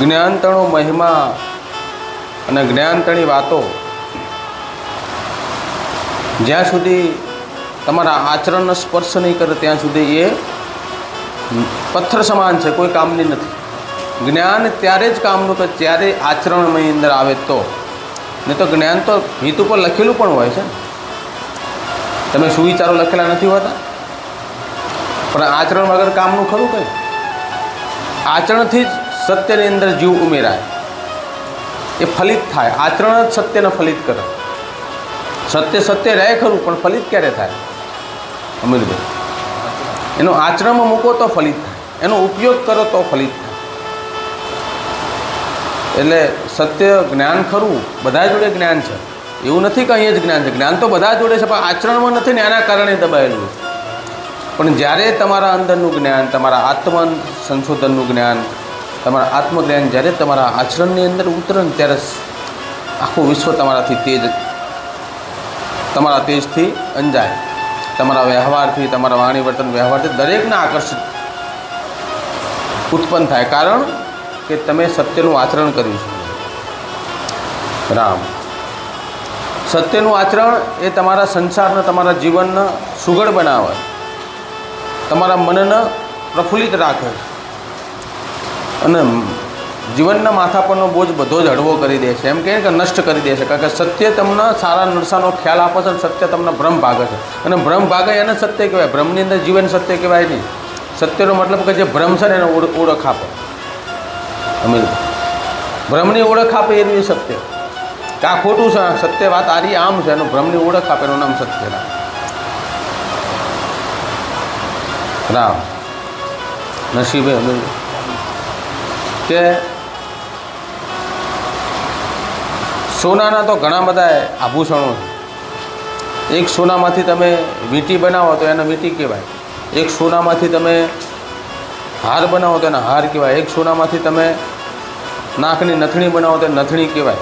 જ્ઞાનતણો મહિમા અને જ્ઞાનતણી વાતો જ્યાં સુધી તમારા આચરણનો સ્પર્શ નહીં કરે, ત્યાં સુધી એ પથ્થર સમાન છે, કોઈ કામની નથી. જ્ઞાન ત્યારે જ કામનું કે ત્યારે આચરણની અંદર આવે તો. નહીં તો જ્ઞાન તો હિત ઉપર લખેલું પણ હોય છે તમે સુવિચારો લખેલા નથી હોતા? પણ આચરણ વગર કામનું ખરું કંઈ? આચરણથી જ સત્યની અંદર જીવ ઉમેરાય. એ ફલિત થાય. આચરણ જ સત્યને ફલિત કરે. સત્ય સત્ય રહે ખરું, પણ ફલિત ક્યારે થાય? અમીરભાઈ એનો આચરણમાં મૂકો તો ફલિત થાય. એનો ઉપયોગ કરો તો ફલિત થાય. એટલે સત્ય જ્ઞાન ખરું, બધા જોડે જ્ઞાન છે. એવું નથી કે અહીંયા જ જ્ઞાન છે. જ્ઞાન તો બધા જોડે છે, પણ આચરણમાં નથી ને એના કારણે દબાયેલું પણ જ્યારે તમારા અંદરનું જ્ઞાન, તમારા આત્મ સંશોધનનું જ્ઞાન તમારા આત્મજ્ઞાન જ્યારે તમારા આચરણની અંદર ઉતરે ને ત્યારે આખું વિશ્વ તમારાથી તેજ તમારા તેજથી અંજાય. તમારા વ્યવહારથી, તમારા વાણી વર્તન વ્યવહારથી દરેકને આકર્ષિત ઉત્પન્ન થાય. કારણ કે તમે સત્યનું આચરણ કર્યું છે. રામ. સત્યનું આચરણ એ તમારા સંસારને, તમારા જીવનને સુઘડ બનાવે. તમારા મનને પ્રફુલ્લિત રાખે છે. અને જીવનના માથા પરનો બોજ બધો જ હળવો કરી દે છે. એમ કહે કે નષ્ટ કરી દે છે. કારણ કે સત્ય તમને સારા નરસાનો ખ્યાલ આપે છે અને સત્ય તમને ભ્રમ ભાગે છે. અને ભ્રમ ભાગે એને સત્ય કહેવાય. ભ્રમની અંદર જીવન સત્ય કહેવાય નહીં. સત્યનો મતલબ કે જે ભ્રમ છે ને એને ઓળ- ઓળખ આપે. અમીર ભ્રમની ઓળખ આપે એ રીતે સત્ય. કે આ ખોટું છે સત્ય વાત આરી આમ છે, એનું ભ્રમની ઓળખ આપે, એનું નામ સત્ય રામ રામ. નસીબે અમીર કે સોનાના તો ઘણા બધા આભૂષણો છે. એક સોનામાંથી તમે વીંટી બનાવો તો એને વીંટી કહેવાય. એક સોનામાંથી તમે હાર બનાવો તો એને હાર કહેવાય. એક સોનામાંથી તમે નાકની નથણી બનાવો તો નથણી કહેવાય.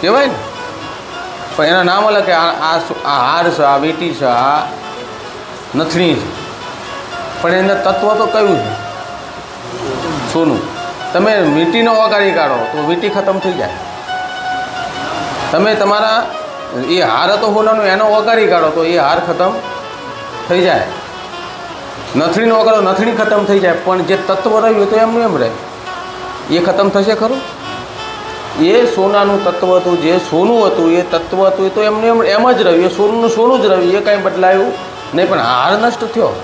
કહેવાય ને? પણ એના નામ અલગ કે આ આ હાર છે, આ વીંટી છે, આ નથણી છે. પણ એના તત્વ તો કયું છે? સોનું. તમે વીંટીનો વગાડી કાઢો તો વીંટી ખતમ થઈ જાય. તમે તમારા એ હાર હતો હોલાનો એનો વગાડી કાઢો તો એ હાર ખતમ થઈ જાય. નથણીનો વગાડો નથણી ખતમ થઈ જાય. પણ જે તત્વ રહ્યું તો એમનું એમ રહે. એ ખતમ થશે ખરું? એ સોનાનું તત્વ હતું, જે સોનું હતું, એ તત્વ હતું, એ તો એમને એમ એમ જ રહ્યું. એ સોનું સોનું જ રહ્યું. એ કાંઈ બદલાયું નહીં, પણ હાર નષ્ટ થયો.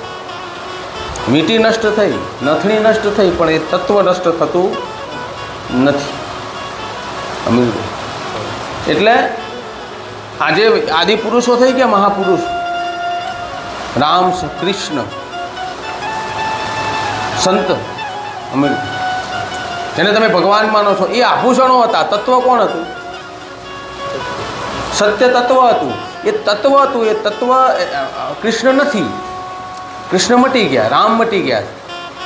મીટી નષ્ટ થઈ, નથણી નષ્ટ થઈ, પણ એ તત્વ નષ્ટ થતું નથી. અમીરભાઈ એટલે આજે આદિ પુરુષો થઈ ગયા, મહાપુરુષ? રામ કૃષ્ણ. સંત. અમીર જેને તમે ભગવાન માનો છો, એ આભૂષણો હતા, તત્વ કોણ હતું? સત્ય તત્વ હતું. એ તત્વ હતું, એ તત્વ કૃષ્ણ નથી. કૃષ્ણ મટી ગયા, રામ મટી ગયા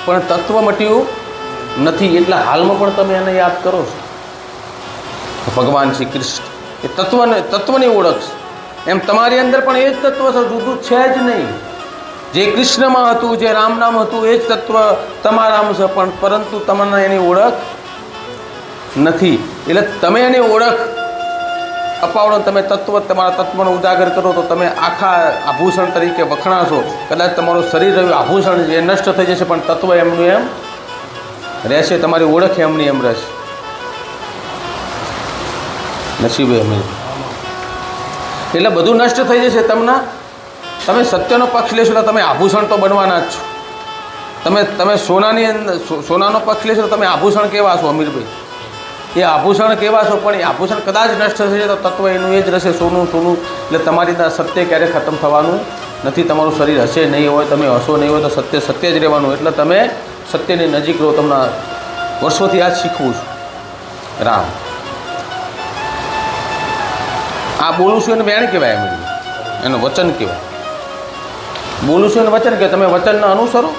પણ તત્વ મટ્યું નથી એટલા હાલમાં પણ તમે એને યાદ કરો છો. ભગવાન શ્રી કૃષ્ણ એ તત્વને તત્વની ઓળખ છે. એમ તમારી અંદર પણ એ જ તત્વ છે, જુદું છે જ નહીં. જે કૃષ્ણમાં હતું, જે રામ નામ હતું, એ જ તત્વ તમારામાં છે, પણ પરંતુ તમને એની ઓળખ નથી. એટલે તમે એની ઓળખ અપાવડો તમે તત્વ તમારા તત્વનો ઉજાગર કરો તો તમે આખા આભૂષણ તરીકે વખણાશો. કદાચ તમારું શરીર રહ્યું, આભૂષણ એ નષ્ટ થઈ જશે, પણ તત્વ એમનું એમ રહેશે, તમારી ઓળખ એમની એમ રહેશે. નસીબે એમ એટલે બધું નષ્ટ થઈ જશે તમને. તમે સત્યનો પક્ષ લેશો તો તમે આભૂષણ તો બનવાના જ છો. તમે તમે સોનાની અંદર સોનાનો પક્ષ લેશો તો તમે આભૂષણ કેવા છો અમીરભાઈ. એ આભૂષણ કેવા છો પણ એ આભૂષણ કદાચ નષ્ટ થશે તો તત્વ એનું એ જ રહેશે, સોનું સોનું. એટલે તમારી ત્યાં સત્ય ક્યારે ખતમ થવાનું નથી, તમારું શરીર હશે નહીં હોય, તમે હશો નહીં હોય, તો સત્ય સત્ય જ રહેવાનું. એટલે તમે સત્યની નજીક રહો, તમને વર્ષોથી આ શીખવું છું. રામ. આ બોલું છું એને વેણ કહેવાય એમ. એનું વચન કહેવાય. બોલું છું એને વચન કે તમે વચનને અનુસરો.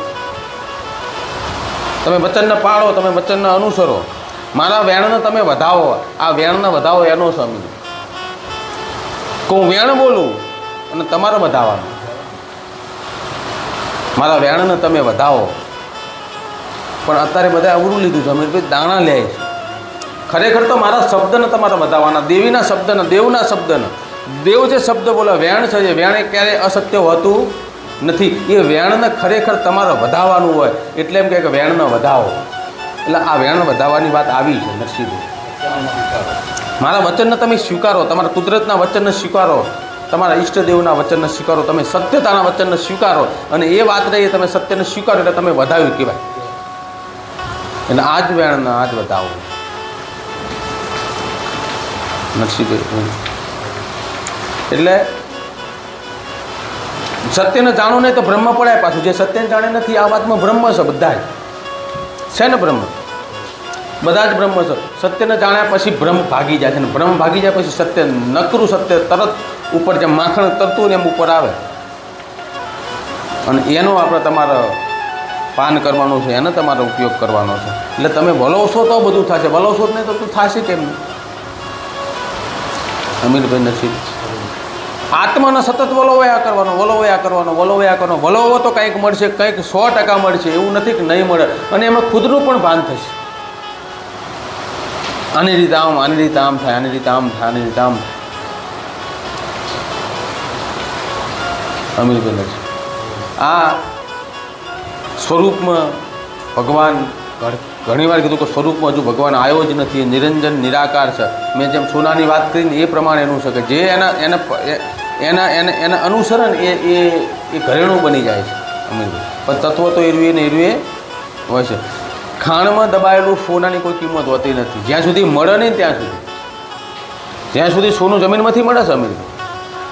તમે વચનને પાળો, તમે વચનને અનુસરો. મારા વેણને તમે વધાવો. આ વેણને વધાવો એનો સમજો કે હું વેણ બોલું અને તમારે વધાવવાનું. મારા વેણને તમે વધાવો. પણ અત્યારે બધા અવરું લીધું છે. અમીરભાઈ દાણા લે છે ખરેખર તો મારા શબ્દને તમારે વધાવવાના. દેવીના શબ્દને, દેવના શબ્દને. દેવ જે શબ્દ બોલે, વેણ છે જે વેણ એ ક્યારેય અસત્ય હોતું નથી. એ વેણને ખરેખર તમારે વધાવવાનું હોય. એટલે એમ કહે કે વેણને વધાવો. એટલે આ વેણ વધારવાની વાત આવી છે નરસિંહભાઈ મારા વચનને તમે સ્વીકારો, તમારા કુદરતના વચનને સ્વીકારો, તમારા ઈષ્ટદેવના વચનને સ્વીકારો, તમે સત્યતાના વચનને સ્વીકારો અને એ વાત રહીએ તમે સત્યને સ્વીકારો એટલે તમે વધાવ્યું કહેવાય. એટલે આ જ વેણને આ જ વધાવો. નરસિંહભાઈ એટલે સત્યને જાણો નહીં તો બ્રહ્મ પડાય પાછું. જે સત્યને જાણે નથી, આ વાતમાં બ્રહ્મ છે બધા જ છે ને બ્રહ્મ? બધા જ બ્રહ્મ છે. સત્યને જાણ્યા પછી ભ્રમ ભાગી જાય છે ને ભ્રમ ભાગી જાય પછી સત્ય નકરું સત્ય તરત ઉપર જેમ માખણ તરતું ને એમ ઉપર આવે. અને એનો આપણે તમારે પાન કરવાનું છે, એનો તમારે ઉપયોગ કરવાનો છે. એટલે તમે વલોવશો તો બધું થશે. વલોવશો નહીં તો તું થશે કેમ? નહીં અમીરભાઈ નથી આત્માને સતત વલોવયા કરવાનો વલોવયા કરવાનો વલોવયા કરવાનો. વલોવો તો કંઈક મળશે, કંઈક સો ટકા મળશે, એવું નથી કે નહીં મળે. અને એમાં ખુદનું પણ ભાન થશે. આની રીતે આમ, આની રીતે આમ થાય, આની રીતે આમ થાય, આની રીતે આમ થાય. અમીરભાઈ આ સ્વરૂપમાં ભગવાન ઘણી વાર કીધું કે સ્વરૂપમાં હજુ ભગવાન આવ્યો જ નથી નિરંજન, નિરાકાર છે. મેં જેમ સોનાની વાત કરીને એ પ્રમાણે એનું છે કે જે એના, એને એના, એને, એના અનુસરણ એ એ એ ઘરેણું બની જાય છે અમીરભાઈ પણ તત્વ તો એરવે ને એરવે હોય છે. ખાણમાં દબાયેલું સોનાની કોઈ કિંમત હોતી નથી. જ્યાં સુધી મળે નહીં ત્યાં સુધી. જ્યાં સુધી સોનું જમીનમાંથી મળે છે અમીરભાઈ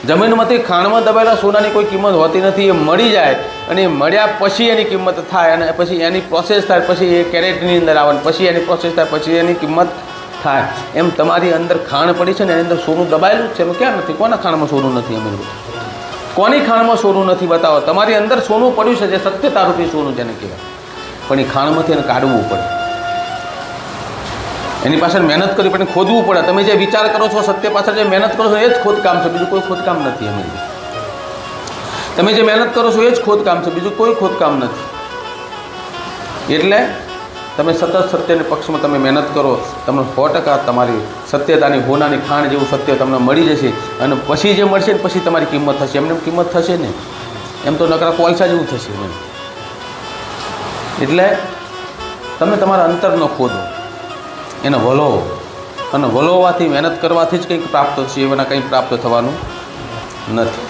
જમીનમાંથી ખાણમાં દબાયેલા સોનાની કોઈ કિંમત હોતી નથી, એ મળી જાય અને મળ્યા પછી એની કિંમત થાય અને પછી એની પ્રોસેસ થાય, પછી એ કેરેટની અંદર આવે પછી એની પ્રોસેસ થાય, પછી એની કિંમત થાય. એમ તમારી અંદર ખાણ પડી છે ને, એની અંદર સોનું દબાયેલું છે. એમ ક્યાં નથી? કોના ખાણમાં સોનું નથી અમે કોની ખાણમાં સોનું નથી બતાવો? તમારી અંદર સોનું પડ્યું છે, જે સત્યતા રૂપી સોનું જેને કહેવાય. પણ એ ખાણમાંથી એને કાઢવું પડે. એની પાછળ મહેનત કરવી પડે ખોદવું પડે. તમે જે વિચાર કરો છો, સત્ય પાછળ જે મહેનત કરો છો, એ જ ખોદકામ છે. બીજું કોઈ ખોદકામ નથી એમ તમે જે મહેનત કરો છો, એ જ ખોદકામ છે. બીજું કોઈ ખોદકામ નથી. એટલે તમે સતત સત્યના પક્ષમાં તમે મહેનત કરો, તમને સો ટકા તમારી સત્યતાની હોનાની ખાણ જેવું સત્ય તમને મળી જશે અને પછી જે મળશે ને પછી તમારી કિંમત થશે. એમને કિંમત થશે ને? એમ તો નકરા કોલસા જેવું થશે એમ. એટલે તમે તમારા અંતરનો ખોદો. એને વલોવો. અને વલોવાથી મહેનત કરવાથી જ કંઈક પ્રાપ્ત થશે, એવાના કંઈ પ્રાપ્ત થવાનું નથી.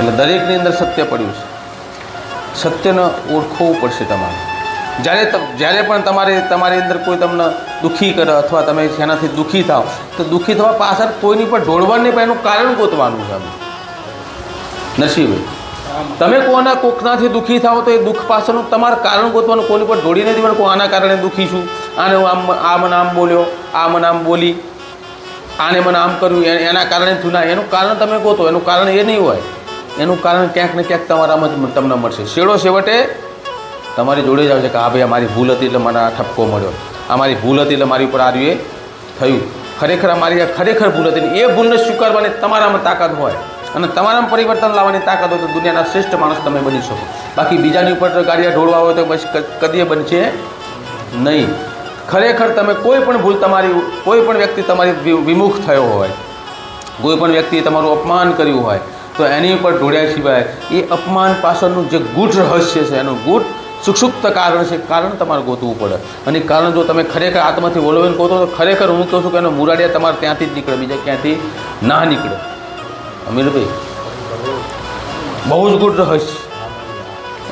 એટલે દરેકની અંદર સત્ય પડ્યું છે. સત્યને ઓળખવું પડશે તમારે. જ્યારે જ્યારે પણ તમારે, તમારી અંદર કોઈ તમને દુઃખી કરે અથવા તમે જેનાથી દુઃખી થાવ, તો દુઃખી થવા પાછળ કોઈની પર ઢોળવાની પણ એનું કારણ ગોતવાનું છે અમે નસીબભાઈ તમે કોના કોકનાથી દુઃખી થાવ તો એ દુઃખ પાછળનું તમારે કારણ ગોતવાનું, કોની પર ઢોળી નથી પણ આના કારણે દુઃખી છું? આને હું આમ આ મને આમ બોલ્યો આ મને આમ બોલી, આને મને આમ કર્યું એના કારણે થયું ના, એનું કારણ તમે ગોતો, એનું કારણ એ નહીં હોય. એનું કારણ ક્યાંક ને ક્યાંક તમારામાં જ તમને મળશે. છેડો છેવટે તમારી જોડે જ આવશે કે હા ભાઈ અમારી મારી ભૂલ હતી એટલે મને આ ઠપકો મળ્યો. આ મારી ભૂલ હતી એટલે મારી ઉપર આ એ થયું. ખરેખર અમારી મારી આ ખરેખર ભૂલ હતી એ ભૂલને સ્વીકારવાની તમારામાં તાકાત હોય અને તમારામાં પરિવર્તન લાવવાની તાકાત હોય તો દુનિયાના શ્રેષ્ઠ માણસ તમે બની શકો. બાકી બીજાની ઉપર ગાડીયા ઢોળવા હોય તો પછી કદીએ બનશે નહીં. ખરેખર તમે કોઈ પણ ભૂલ તમારી કોઈ પણ વ્યક્તિ તમારી વિમુખ થયો હોય, કોઈ પણ વ્યક્તિએ તમારું અપમાન કર્યું હોય તો એની ઉપર ઢોળ્યા સિવાય એ અપમાન પાછળનું જે ગૂઢ રહસ્ય છે, એનું ગૂઢ સુક્ષુપ્ત કારણ છે, કારણ તમારે ગોતવું પડે. અને કારણ જો તમે ખરેખર આત્માથી બોલવીને ગોતો તો ખરેખર હું કહું છું કે એનો મુરાડિયા તમારે ત્યાંથી જ નીકળે, બીજા ક્યાંથી ના નીકળે. અમીરભાઈ, બહુ જ ગૂઢ રહસ્ય.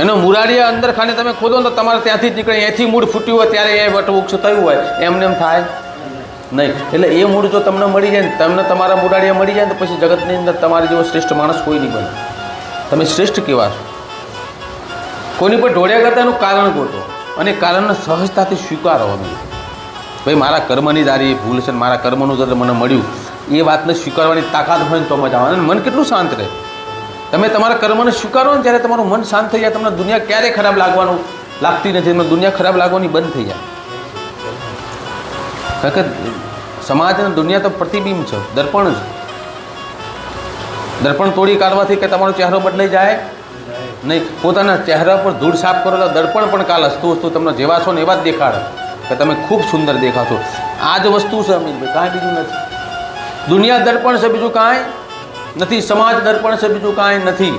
એનો મુરાડિયા અંદર ખાને તમે ખોદો ને તો તમારે ત્યાંથી જ નીકળે. એથી મૂળ ફૂટ્યું હોય ત્યારે એ વટવૃક્ષ થયું હોય. એમને એમ થાય નહીં. એટલે એ મૂળ જો તમને મળી જાય ને, તમને તમારા મુરાડિયા મળી જાય ને, તો પછી જગતની અંદર તમારી જેવો શ્રેષ્ઠ માણસ કોઈ નહીં બને. તમે શ્રેષ્ઠ કેવા છો કોઈની પર ઢોળ્યા કરતા એનું કારણ ગોઠો અને કારણને સહજતાથી સ્વીકારો અમે ભાઈ, મારા કર્મની દારી ભૂલ છે મારા કર્મનું જ્યારે મને મળ્યું. એ વાતને સ્વીકારવાની તાકાત હોય ને તો મજા આવે. અને મન કેટલું શાંત રહે. તમે તમારા કર્મને સ્વીકારો ને, ત્યારે તમારું મન શાંત થઈ જાય. તમને દુનિયા ક્યારે ખરાબ લાગવાનું, લાગતી નથી. તમને દુનિયા ખરાબ લાગવાની બંધ થઈ જાય. કારણ કે સમાજ અને દુનિયા તો પ્રતિબિંબ છે, દર્પણ છે. દર્પણ તોડી કાઢવાથી કે તમારો ચહેરો બદલાઈ જાય? નહીં, પોતાના ચહેરા પર ધૂળ સાફ કરો તો દર્પણ પણ કાલ હસતું હસતું તમને જેવા છો ને એવા જ દેખાડે કે તમે ખૂબ સુંદર દેખાશો આ જ વસ્તુ છે અમિતભાઈ કાંઈ બીજું નથી. દુનિયા દર્પણ છે બીજું કાંઈ નથી, સમાજ દર્પણ છે બીજું કાંઈ નથી.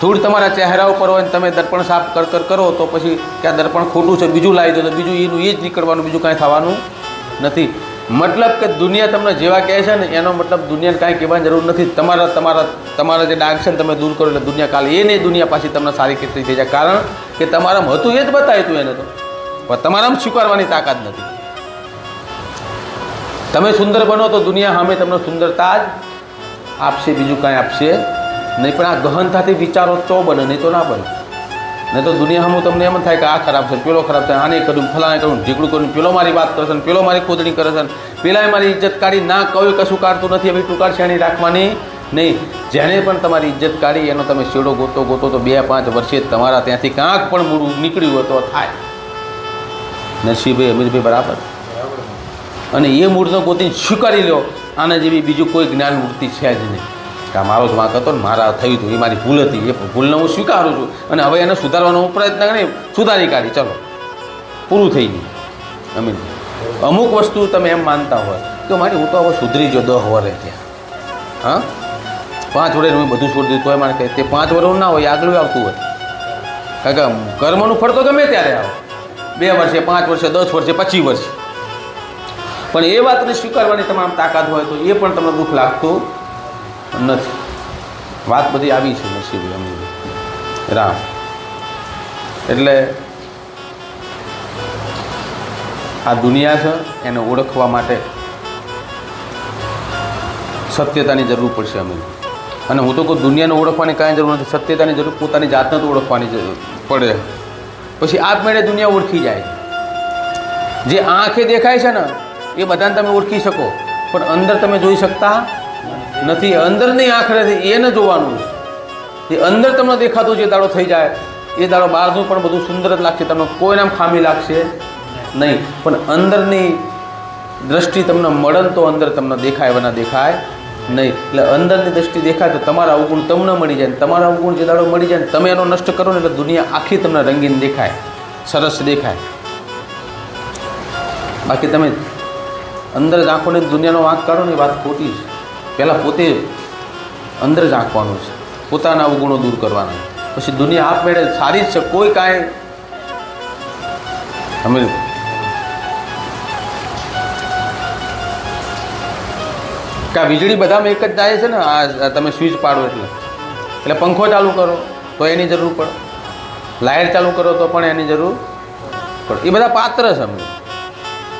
ધૂળ તમારા ચહેરા ઉપર હોય ને તમે દર્પણ સાફ કર કર કરો, તો પછી ક્યાં દર્પણ ખોટું છે, બીજું લાવી દો, તો બીજું એનું એ જ નીકળવાનું, બીજું કાંઈ થવાનું નથી. મતલબ કે દુનિયા તમને જેવા કહે છે ને, એનો મતલબ દુનિયાને કાંઈ કહેવાની જરૂર નથી. તમારા તમારા તમારા જે ડાઘ છે ને તમે દૂર કરો એટલે દુનિયા કાલે એ નહીં દુનિયા પાછી તમને સારી કેટલી થઈ જાય. કારણ કે તમારામાં હતું એ જ બતાવ્યું હતું એને તો. પણ તમારામાં સ્વીકારવાની તાકાત નથી. તમે સુંદર બનો તો દુનિયા સામે તમને સુંદરતા જ આપશે, બીજું કાંઈ આપશે નહીં પણ આ ગહનતાથી વિચારો તો બને, નહીં તો ના બને. નહીં તો દુનિયા હું તમને એમ થાય કે આ ખરાબ છે, પેલો ખરાબ છે, આને કર્યું ફલાણે કર્યું ઢીકડું કર્યું, પેલો મારી વાત કરે છે પેલો મારી ખોદણી કરે છે પેલાએ મારી ઇજ્જત કાઢી, ના કહ્યું, કશું કાઢતું નથી, એવી ટૂંકાર શ્રેણી રાખવાની નહીં. જેને પણ તમારી ઇજ્જત કાઢી, એનો તમે શેડો ગોતો ગોતો તો બે પાંચ વર્ષે તમારા ત્યાંથી કાંક પણ મૂળું નીકળ્યું હતો થાય. નરસિંહભાઈ અમીરભાઈ બરાબર. અને એ મૂળનો ગોતીને સ્વીકારી લો આના જેવી બીજું કોઈ જ્ઞાન મૂર્તિ છે જ નહીં. કે આ મારો જ વાંક હતો ને મારા થયું હતું, એ મારી ભૂલ હતી, એ ભૂલને હું સ્વીકારું છું. અને હવે એને સુધારવાનો પ્રયત્ન કરી સુધારી કાઢી. ચલો, પૂરું થઈ ગયું. અમીન. અમુક વસ્તુ તમે એમ માનતા હોય તો મારી, હું તો હવે સુધરી જો દહ વરે ત્યાં. હા? પાંચ વડે હું બધું છોડી દીધું હોય મારે તે પાંચ વર્ષ ના હોય આગળ આવતું હોય. કારણ કે કર્મનું ફળ તો ગમે ત્યારે આવે. બે વર્ષે પાંચ વર્ષે, દસ વર્ષે, પચીસ વર્ષે. પણ એ વાતને સ્વીકારવાની તમામ તાકાત હોય તો એ પણ તમને દુઃખ લાગતું. નથી. વાત બધી આવી છે નસીબી અમીર રામ. એટલે આ દુનિયા છે એને ઓળખવા માટે સત્યતાની જરૂર પડશે અમે અને હું તો કહું દુનિયાને ઓળખવાની કાંઈ જરૂર નથી. સત્યતાની જરૂર પોતાની જાતને તો ઓળખવાની જરૂર પડે. પછી આપમેળે દુનિયા ઓળખી જાય. જે આંખે દેખાય છે ને, એ બધાને તમે ઓળખી શકો. પણ અંદર તમે જોઈ શકતા નથી, અંદરની આંખ નથી, એને જોવાનું. એ અંદર તમને દેખાતું જે દાડો થઈ જાય, એ દાડો બહારનું પણ બધું સુંદર જ લાગશે, તમને કોઈ નામ ખામી લાગશે નહીં. પણ અંદરની દ્રષ્ટિ તમને મળન તો અંદર તમને દેખાય એના દેખાય નહીં. એટલે અંદરની દ્રષ્ટિ દેખાય તો તમારા અવગુણ તમને મળી જાય ને તમારા અવગુણ જે દાડો મળી જાય તમે એનો નષ્ટ કરો ને એટલે દુનિયા આખી તમને રંગીન દેખાય, સરસ દેખાય. બાકી તમે અંદર જ આંખોને દુનિયાનો વાંક કાઢો ને એ વાત ખોટી છે પહેલાં પોતે અંદર ઝાંકવાનું છે. પોતાના અવગુણો દૂર કરવાના. પછી દુનિયા આપમેળે સારી જ છે, કોઈ કાંઈ. અમે કાં વીજળી બધામાં એક જ જાય છે ને? આ તમે સ્વિચ પાડો એટલે. એટલે પંખો ચાલુ કરો, તો એની જરૂર પડે. લાઇટ ચાલુ કરો, તો પણ એની જરૂર પડે. એ બધા પાત્ર છે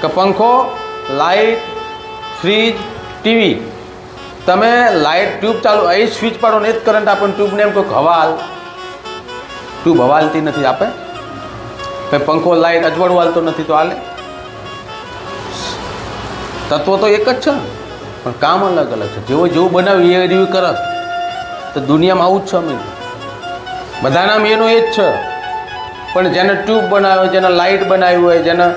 કે પંખો લાઇટ ફ્રીજ, ટીવી તમે લાઇટ ટ્યુબ ચાલુ એ સ્વિચ પાડો ને જ કરંટ આપે ટ્યુબને એમ કોઈક હવા હાલ ટ્યુબ હવા હાલતી નથી આપે. કંઈ પંખો લાઇટ અજવાળું હાલતો નથી તો હાલે. તત્વો તો એક જ છે ને, પણ કામ અલગ અલગ છે. જેવો જેવું બનાવ્યું એ રિવ્યુ કરે. તો દુનિયામાં આવું જ છે અમે. બધાના એનું એ જ છે. પણ જેને ટ્યુબ બનાવ્યો, જેને લાઇટ બનાવી હોય, જેને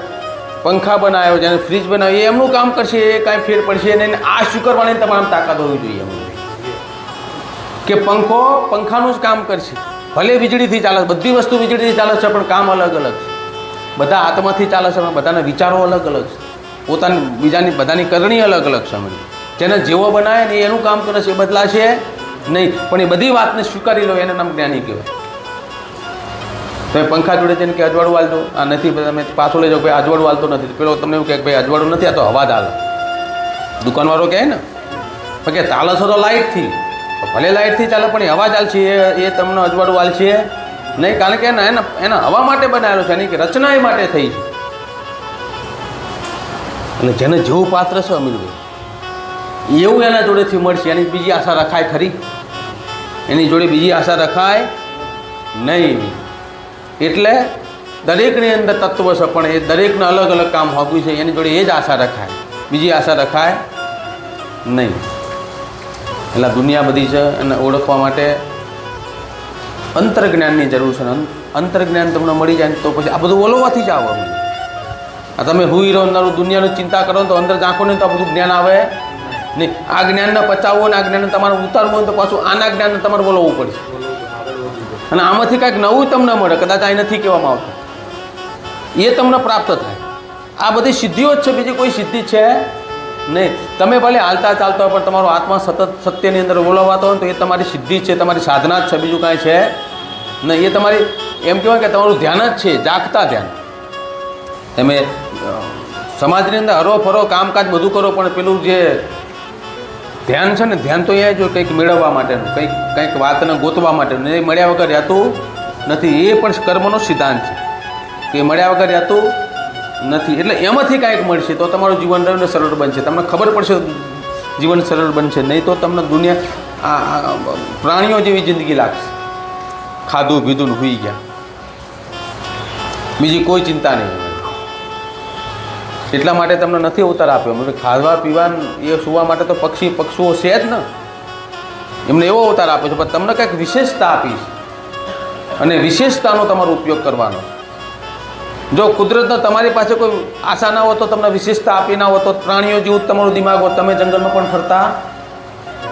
પંખા બનાવ્યો જેને ફ્રીજ બનાવ્યો એ એમનું કામ કરશે, એ કાંઈ ફેર પડશે નહીં. અને આ શું કરવાની તમામ તાકાત હોવી જોઈએ એમની. કે પંખો પંખાનું જ કામ કરશે. ભલે વીજળીથી ચાલે, બધી વસ્તુ વીજળીથી ચાલે છે, પણ કામ અલગ અલગ છે. બધા આત્માથી ચાલે છે, પણ બધાના વિચારો અલગ અલગ છે. પોતાની, બીજાની, બધાની કરણી અલગ અલગ છે અમને જેને જેવો બનાવે ને એનું કામ કરે છે, એ બદલાશે નહીં. પણ એ બધી વાતને સ્વીકારી લો, એને નામ જ્ઞાની કહેવાય. તમે પંખા જોડે જઈને કે અજવાળું હાલતો આ નથી તમે પાછો લઈ જાઓ ભાઈ અજવાળું હાલતો નથી. પેલો તમને એવું કહે કે ભાઈ, અજવાળું નથી, આ તો હવા જ દુકાનવાળો કહે ને કે ચાલે તો લાઇટથી ભલે લાઇટથી ચાલે, પણ એ હવા ચાલશે એ એ તમને અજવાળું વાલશે નહીં, કારણ કે એના એના એના હવા માટે બનાવેલો છે એની કે રચના એ માટે થઈ છે. અને જેને જેવું પાત્ર છે અમીરભાઈ એવું એના જોડેથી મળશે, એની બીજી આશા રખાય ખરી. એની જોડે બીજી આશા રખાય નહીં. એટલે દરેકની અંદર તત્વ છે, પણ એ દરેકને અલગ અલગ કામ હોવું છે એની જોડે એ જ આશા રખાય. બીજી આશા રખાય નહીં. એટલે દુનિયા બધી છે, એને ઓળખવા માટે અંતર્જ્ઞાનની જરૂર છે. અંતર્જ્ઞાન તમને મળી જાય તો પછી આ બધું ઓલવવાથી જ આવે આ તમે હુઈ રહો અંદરું દુનિયાની ચિંતા કરો તો અંદર ઝાંખો નહીં તો આ બધું જ્ઞાન આવે નહીં. આ જ્ઞાનને પચાવવું ને આ જ્ઞાનને તમારે ઉતારવું હોય તો પાછું આના જ્ઞાનને તમારે બોલવવું પડશે. અને આમાંથી કાંઈક નવું તમને મળે, કદાચ આ નથી કહેવામાં આવતું. એ તમને પ્રાપ્ત થાય. આ બધી સિદ્ધિઓ જ છે, બીજી કોઈ સિદ્ધિ છે નહીં. તમે ભલે હાલતા ચાલતા હોય, પણ તમારો આત્મા સતત સત્યની અંદર બોલાવાતો હોય તો એ તમારી સિદ્ધિ છે, તમારી સાધના જ છે, બીજું કાંઈ છે નહીં. એ તમારી, એમ કહેવાય કે તમારું ધ્યાન જ છે, જાગતા ધ્યાન. તમે સમાજની અંદર હરો ફરો કામકાજ બધું કરો, પણ પેલું જે ધ્યાન છે ને, ધ્યાન તો એ જો કંઈક મેળવવા માટેનું, કંઈક કંઈક વાતને ગોતવા માટેનું. એ મળ્યા વગર રહેતું નથી, એ પણ કર્મનો સિદ્ધાંત છે. કે મળ્યા વગર રહેતું નથી. એટલે એમાંથી કાંઈક મળશે, તો તમારું જીવન રહીને સરળ બનશે. તમને ખબર પડશે જીવન સરળ બનશે, નહીં તો તમને દુનિયા, આ પ્રાણીઓ જેવી જિંદગી લાગશે. ખાધું, પીધું હોઈ ગયા. બીજી કોઈ ચિંતા નહીં. એટલા માટે તમને નથી અવતાર આપ્યો. ખાવા પીવા એ સુવા માટે તો પક્ષી પક્ષીઓ છે જ ને. એમને એવો અવતાર આપ્યો છે, પણ તમને કંઈક વિશેષતા આપી છે. અને વિશેષતાનો તમારો ઉપયોગ કરવાનો. જો કુદરતનો તમારી પાસે કોઈ આશા ના હોય તો તમને વિશેષતા આપી ના હોય તો પ્રાણીઓ જેવું તમારું દિમાગ હોત તમે જંગલમાં પણ ફરતા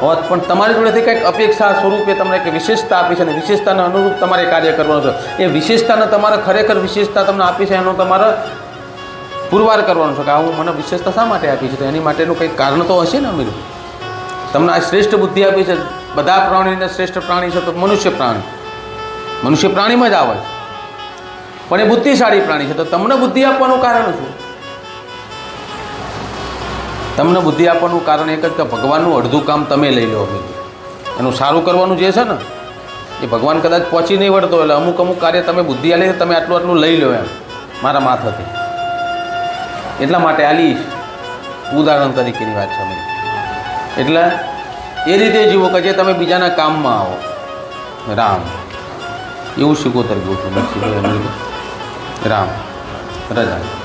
હોત, પણ તમારી જોડેથી કંઈક અપેક્ષા સ્વરૂપે તમને એક વિશેષતા આપી છે અને વિશેષતાને અનુરૂપ તમારે કાર્ય કરવાનું છે. એ વિશેષતાને તમારે ખરેખર વિશેષતા તમને આપી છે, એનો તમારે પુરવાર કરવાનો છે કે હું મને વિશેષતા શા માટે આપી છે? તો એની માટેનું કંઈક કારણ તો હશે ને અમીર? તમને આ શ્રેષ્ઠ બુદ્ધિ આપી છે. બધા પ્રાણીને શ્રેષ્ઠ પ્રાણી છે તો મનુષ્ય પ્રાણી. મનુષ્ય પ્રાણીમાં જ આવે પણ એ બુદ્ધિશાળી પ્રાણી છે. તો તમને બુદ્ધિ આપવાનું કારણ શું? તમને બુદ્ધિ આપવાનું કારણ એક જ કે ભગવાનનું અડધું કામ તમે લઈ લો અમીર. એનું સારું કરવાનું જે છે ને, એ ભગવાન કદાચ પહોંચી નહીં વળતો એટલે અમુક અમુક કાર્ય તમે બુદ્ધિ આલી તમે આટલું આટલું લઈ લો એમ. મારા માથાથી. એટલા માટે આલીશ ઉદાહરણ તરીકેની વાત છે અમે એટલે એ રીતે જીવો કે જે તમે બીજાના કામમાં આવો. રામ. એવું શીખો તરીકે રામ. રજા.